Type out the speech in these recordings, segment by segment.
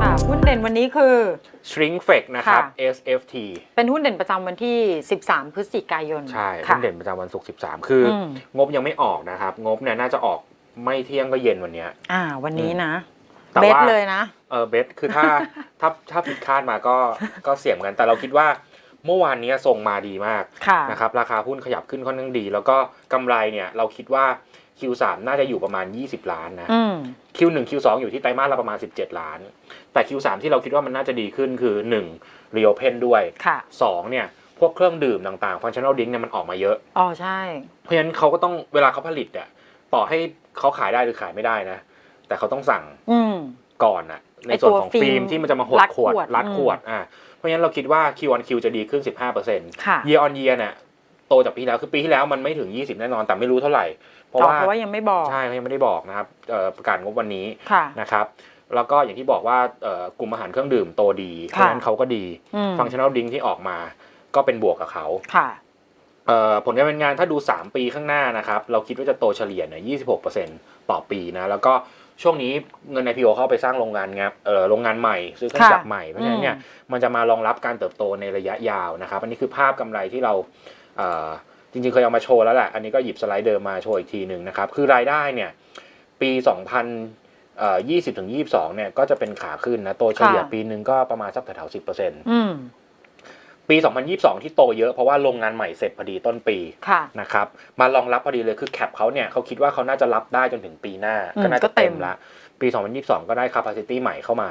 ค่ะหุ้นเด่นวันนี้คือ Shrink f e c นะครับ ค่ะ SFT เป็นหุ้นเด่นประจำวันที่ 13 พฤศจิกายนใช่ค่ะ หุ้นเด่นประจำวันศุกร์13 คืออม งบยังไม่ออกนะครับ งบเนี่ยน่าจะออกไม่เที่ยงก็เย็นวันเนี้ย อ่า วันนี้นะ แต่เบสว่า เลยนะ เออเบสคือถ้า ถ้าถ้าผิดคาดมาก็ก็เสี่ยงเหมือนกันแต่เราคิดว่า เมื่อวานนี้ทรงมาดีมากค่ะนะครับราคาหุ้นขยับขึ้นค่อนข้างดี แล้วก็กำไรเนี่ยเราคิดว่า Q3 น่าจะอยู่ประมาณ 20 ล้านนะอืม Q1 Q2 อยู่ที่ไตรมาสละประมาณ 17 ล้าน แต่ Q3 ที่เราคิดว่ามันน่าจะดีขึ้นคือ 1 Reopen ด้วยค่ะ2เนี่ยพวกเครื่องดื่มต่างๆ Functional Drink เนี่ยมันออกมาเยอะ อ๋อใช่ เพราะฉะนั้นเขาก็ต้องเวลาเขาผลิตเนี่ยต่อให้เขาขายได้หรือขายไม่ได้นะ แต่เขาต้องสั่งอืม ก่อนนะในไอ้ส่วนตัวของฟิฟิล์ล์มมที่มันจะมาหดรัดขวดขวดรัดอืมขวดอ่าเพราะฉะนั้นเราคิดว่า Q on Q จะดีขึ้น 15%ค่ะ year on year เนี่ยโตจากปีที่แล้วคือปีที่แล้วมันไม่ถึง 20 แน่นอนแต่ไม่รู้เท่าไหร่ เพราะต่อว่าเพราะว่ายังไม่บอกใช่เขายังไม่ได้บอกนะครับเอ่อประกาศงบวันนี้ค่ะนะครับแล้วก็อย่างที่บอกว่าเอ่อกลุ่มอาหารเครื่องดื่มโตดีเพค่ะราะฉะนั้นเขาก็ดีอืมฟังชั่น a ลดิงที่ออกมา ก็เป็นบวกกับเขาค่ะเอ่อผลการดำเนินงานถ้าดู 3 ปีข้างหน้านะครับ เราคิดว่าจะโตเฉลี่ยเนี่ย26%ต่อปีนะ แล้วก็ ช่วงนี้เงิน IPO เข้าไปสร้างโรงงานงับเอ่อโรงงานใหม่ ซื้อเครื่องจักรค่ะใหม่เพราะฉะนั้นเนี่ยมันจะมารองรับการเติบโตในระยะยาวนะครับ อันนี้คือภาพกำไรที่เราเอ่อจริงๆเคยเอามาโชว์แล้วแหละ อันนี้ก็หยิบสไลด์เดิมมาโชว์อีกทีหนึ่งนะครับ คือรายได้เนี่ยปี 2020ถึง22เนี่ยก็จะเป็นขาขึ้นนะ โตเฉลี่ยค่ะปีหนึ่งก็ประมาณสักแถวๆ10%อืม ปี 2022 ที่โตเยอะเพราะว่าโรงงานใหม่เสร็จพอดีต้นปีค่ะนะครับมารองรับพอดีเลยคือแคปเขาเนี่ยเขาคิดว่าเขาน่าจะรับได้จนถึงปีหน้าอืมก็น่าก็จะเต็เต็มมละ ปี 2022 ก็ได้ capacity ใหม่เข้ามา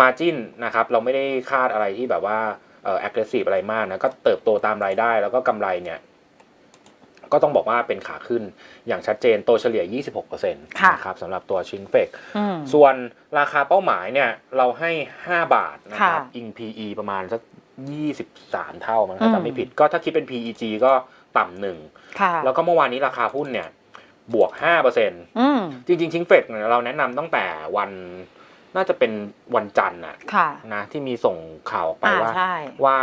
margin นะครับเราไม่ได้คาดอะไรที่แบบว่าเอ่อ aggressive อะไรมากนะก็เติบโตตามรายได้ แล้วก็กำไรเนี่ยก็ต้องบอกว่าเป็นขาขึ้นอย่างชัดเจนโตเฉลี่ย 26%ค่ะนะครับสำหรับตัวชิงเฟกอืมส่วนราคาเป้าหมายเนี่ยเราให้ 5 บาทนะครับค่ะอิง PE ประมาณสัก 23 เท่ามั้งถ้าอืมจำไม่ผิด ก็ถ้าคิดเป็น PEG ก็ต่ำหนึ่งค่ะแล้วก็เมื่อวานนี้ราคาหุ้นเนี่ย บวก5%อืมจริงๆ ชิงเฟกเนี่ยเราแนะนำตั้งแต่วันน่าจะเป็นวันจันทร์นะค่ะนะที่มีส่งข่าวออกไปอ่าว่าใช่ว่า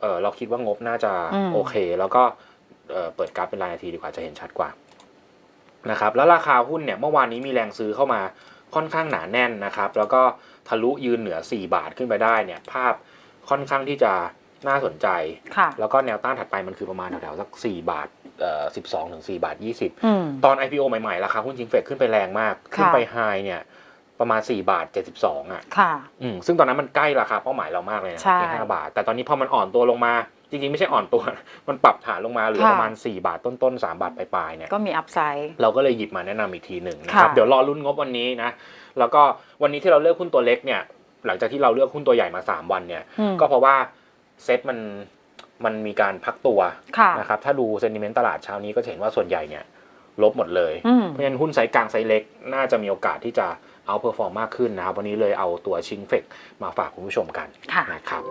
เออเราคิดว่างบน่าจะอืมโอเค แล้วก็เอ่อเปิดกราฟเป็นรายนาทีดีกว่าจะเห็นชัดกว่านะครับแล้วราคาหุ้นเนี่ยเมื่อวานนี้มีแรงซื้อเข้ามาค่อนข้างหนาแน่นนะครับ แล้วก็ทะลุยืนเหนือ 4 บาทขึ้นไปได้เนี่ย ภาพ ค่อนข้างที่จะน่าสนใจค่ะแล้วก็แนวต้านถัดไปมันคือประมาณแถวๆสัก 4 บาทเอ่อ12ถึง4บาท20อืมตอน IPO ใหม่ๆ ราคาหุ้นจิงเฟกขึ้นไปแรงมาก ขึ้นไปไฮเนี่ยประมาณ 4 บาท 72อะค่ะอืมซึ่งตอนนั้นมันใกล้ราคาเป้าหมายเรามากเลยนะใช่ที่5บาท แต่ตอนนี้พอมันอ่อนตัวลงมา จริงๆ ไม่ใช่อ่อนตัว มันปรับฐานลงมาเหลือค่ะประมาณ 4 บาทต้นๆ 3 บาทปลายๆเนี่ยก็มีอัพไซด์เราก็เลยหยิบมาแนะนำอีกทีหนึ่งนะครับค่ะเดี๋ยวรอรุ่นงบวันนี้นะ แล้วก็วันนี้ที่เราเลือกหุ้นตัวเล็กเนี่ย หลังจากที่เราเลือกหุ้นตัวใหญ่มา 3 วันเนี่ยอืมก็เพราะว่าเซ็ตมันมันมีการพักตัวค่ะนะครับ ถ้าดูเซนิเมนต์ตลาดเช้านี้ก็จะเห็นว่าส่วนใหญ่เนี่ยลบหมดเลยอืมเพราะฉะนั้นหุ้นไซส์กลางไซส์เล็กน่าจะมีโอกาสที่จะเอาเพอร์ฟอร์มมากขึ้นนะครับ วันนี้เลยเอาตัวชิงเฟกมาฝากคุณผู้ชมกันค่ะนะครับ